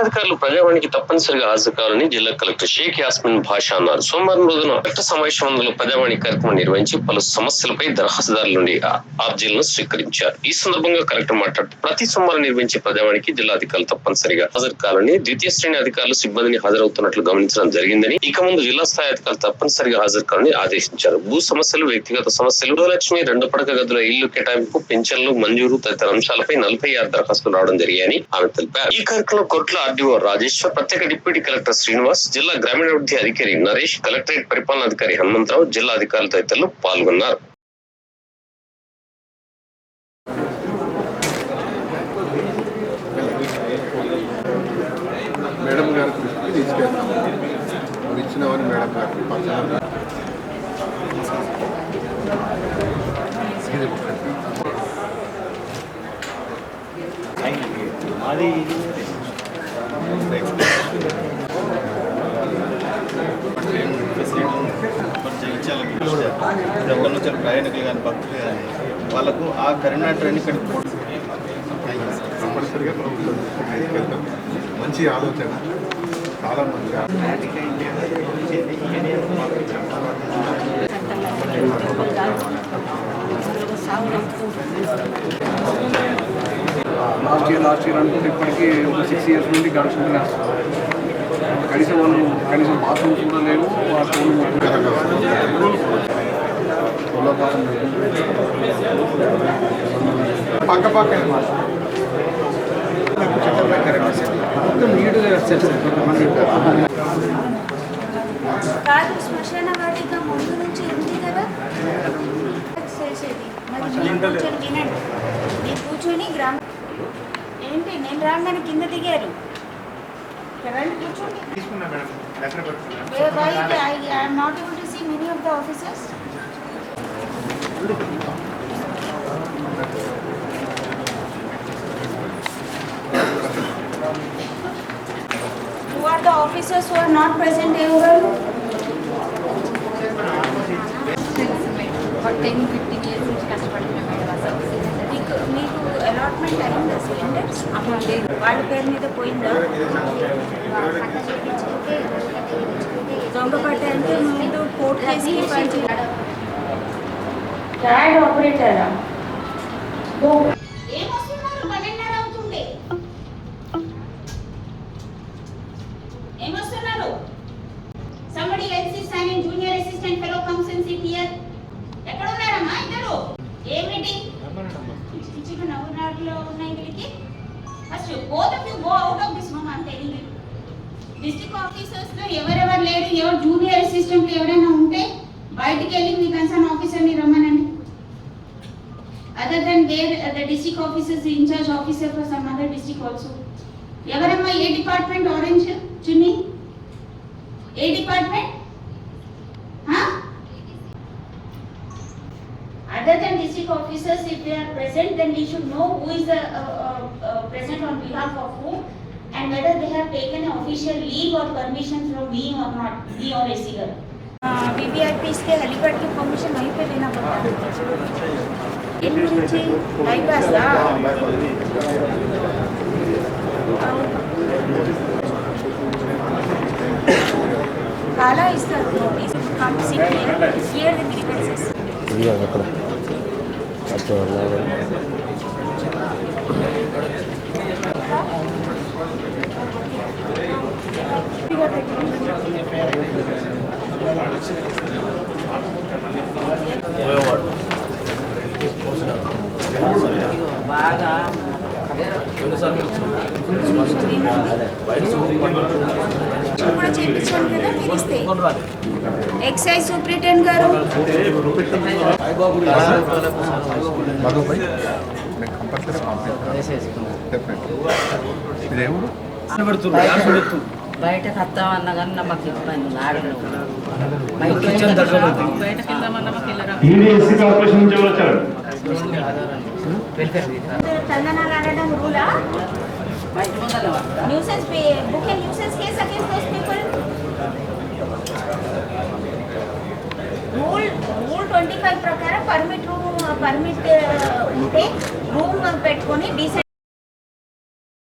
జిల్లాధికారులు ప్రజావాణికి తప్పనిసరిగా హాజరు కావాలని జిల్లా కలెక్టర్ షేక్ యాస్మిన్ భాష అన్నారు. సోమవారం రోజున కలెక్టర్ సమావేశం మందులో ప్రజావాణి కార్యక్రమం నిర్వహించి పలు సమస్యలపై దరఖాస్తుదారుల నుండి అర్జీలను స్వీకరించారు. ఈ సందర్భంగా కలెక్టర్ మాట్లాడుతూ ప్రతి సోమవారం నిర్వహించే ప్రజావాణికి జిల్లా అధికారులు తప్పనిసరిగా హాజరు కావాలని ద్వితీయ శ్రేణి అధికారులు సిబ్బందిని హాజరవుతున్నట్లు గమనించడం జరిగిందని ఇక ముందు జిల్లా స్థాయి అధికారులు తప్పనిసరిగా హాజరు కావాలని ఆదేశించారు. భూ సమస్యలు వ్యక్తిగత సమస్యలు గృహలక్ష్మి రెండు పడక గదుల ఇల్లు కేటాయింపు పెన్షన్లు మంజూరు తదితర అంశాలపై నలభై ఆరు దరఖాస్తులు రావడం జరిగాయని ఆమె తెలిపారు. ఈ కార్యక్రమంలో కోట్ల ఆర్డీఓ రాజేశ్వర్ ప్రత్యేక డిప్యూటీ కలెక్టర్ శ్రీనివాస్ జిల్లా గ్రామీణాభివృద్ధి అధికారి నరేష్ కలెక్టరేట్ పరిపాలనాధికారి హనుమంతరావు జిల్లా అధికారులు తదితరులు పాల్గొన్నారు. మేడం గారి దృష్టికి తీసుకెళ్తాము మరి ఇచ్చినవని మేడం గారికి పంచాలి ఎక్కడి నుంచి ప్రయాణికులు కానీ భక్తులు కానీ వాళ్ళకు ఆ కరీంనగర్ ట్రైన్ ఇక్కడ మంచి ఆలోచన. చాలా మంచి ఆలోచన. లాస్ట్ ఇయర్ లాస్ట్ ఇయర్ అనుకుంటే ఇప్పటికీ ఒక సిక్స్ ఇయర్స్ నుండి గడుచుకుంటున్నా కనీసం వాళ్ళు కనీసం బాత్రూమ్స్ కూడా లేవు ఆ పక్క పక్కనే మాట మొత్తం నీట్గా వచ్చేస్తారు కొంతమంది కాదు శ్మశాన వాటిక ముందు నుంచి ఉంది కదా? చేసేది మరి మీరు కూర్చొని వినండి. మీరు కూర్చొని గ్రామ ఏంటి? నేను రాగానే కింద దిగారు. రండి కూర్చోండి. I'm not able to see many of the officers Who are the officers who are not present everyone? Ten fifteen years నుంచి కష్టపడుతున్నా మేడం అసలు మీకు మీకు అలాట్మెంట్ అయిందా సిలిండర్స్ అప్పుడు లేదు వాళ్ళ పేరు మీద పోయిందా దొంగ పట్టానికి ముందు కోర్టు కేసు థర్డ్ ఆపరేటరా ఏమొస్తున్నారు పన్నెండున్నర అవుతుంది. ఏమొస్తున్నారు somebody else is signing junior assistant fellow comes ఎక్కడ ఉన్నారమ్మా ఇద్దరు? ఏ మీటింగ్? చిన్న నవ్వునాడులో ఉన్నాయి వీళ్ళకి. First both of go out of this room district ఆఫీసర్స్లో ఎవరెవరు లేరు? ఎవరు జూనియర్ అసిస్టెంట్ ఎవరైనా ఉంటే బయటికి వెళ్ళి మీ concern Other than there the district officers incharge officer for some other district also ఎవరమ్మా ఏ department orange chunni A department Other than district officers, if they are present, then we should know who is the uh, uh, uh, present on behalf of whom and whether they have taken an official leave or permission from me or not, me or AC girl. VVIPs के helipad की permission वहीं पे लेना पड़ता है అలా ఇస్తారు notice year the grievances ఇది అక్కడ అచ్చా ఉన్నాడు ఎక్సైజ్ సూపరింటెండెంట్ గారు. బయటకు వస్తామన్నా కానీ మాకు ఇబ్బంది ఆడలు బయటకు వెళ్దామన్నా మాకు వెళ్ళరా EDSC రూలా? Nuisance book nuisance case against those people rule rule twenty five ప్రకారం పర్మిట్ రూమ్ పర్మిట్ ఉంటే రూమ్ పెట్టుకొని డీసెంట్